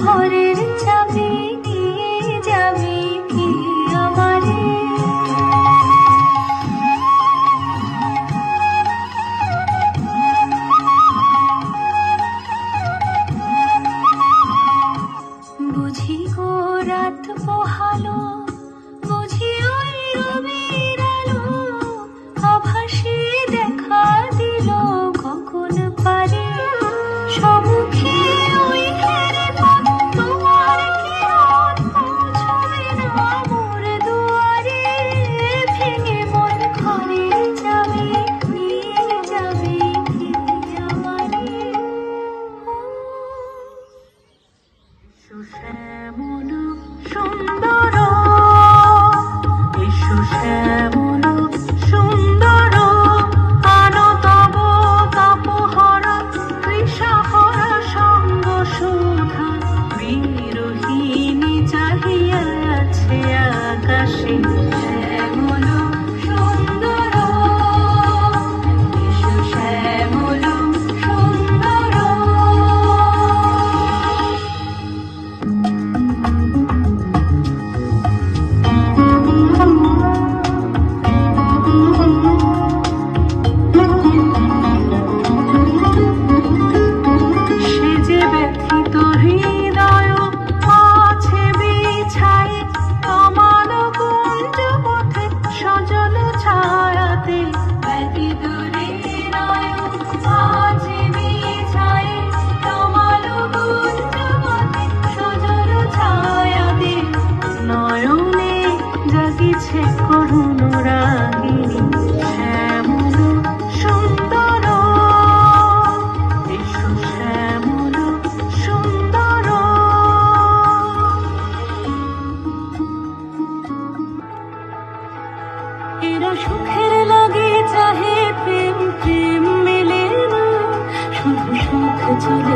ঘরের চাবি 中。সুখের লাগে চাহে প্রেম প্রেম মেলে না। শুধু সুখ চলে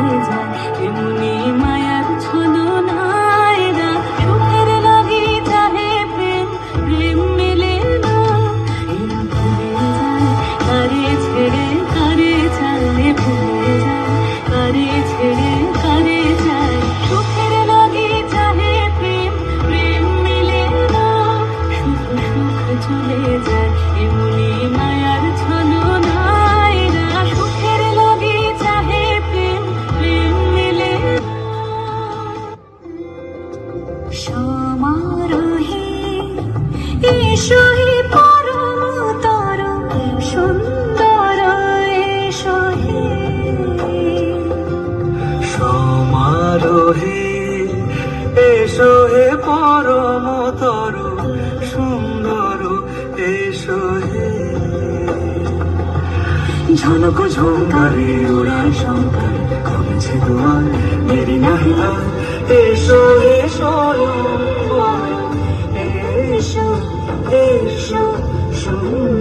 ঝলক ঝঙ্কারে ওড়ার শঙ্কার। কমেছে তোমার মেরি নাহি আর এসো এসো এসো এসো সুন্দর